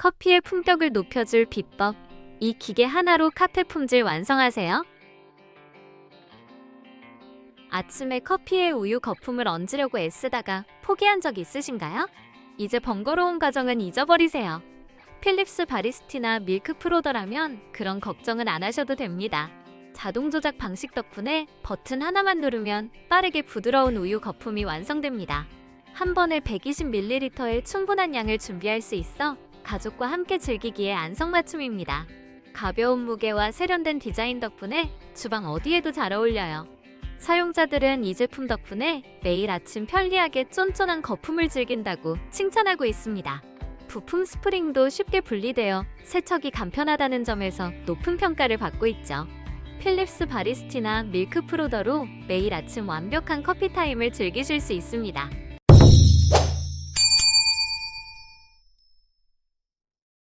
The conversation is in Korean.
커피의 품격을 높여줄 비법. 이 기계 하나로 카페 품질 완성하세요. 아침에 커피에 우유 거품을 얹으려고 애쓰다가 포기한 적 있으신가요? 이제 번거로운 과정은 잊어버리세요. 필립스 바리스티나 밀크 프로더라면 그런 걱정은 안 하셔도 됩니다. 자동 조작 방식 덕분에 버튼 하나만 누르면 빠르게 부드러운 우유 거품이 완성됩니다. 한 번에 120ml의 충분한 양을 준비할 수 있어 가족과 함께 즐기기에 안성맞춤입니다. 가벼운 무게와 세련된 디자인 덕분에 주방 어디에도 잘 어울려요. 사용자들은 이 제품 덕분에 매일 아침 편리하게 쫀쫀한 거품을 즐긴다고 칭찬하고 있습니다. 부품 스프링도 쉽게 분리되어 세척이 간편하다는 점에서 높은 평가를 받고 있죠. 필립스 바리스티나 밀크 프로더로 매일 아침 완벽한 커피 타임을 즐기실 수 있습니다.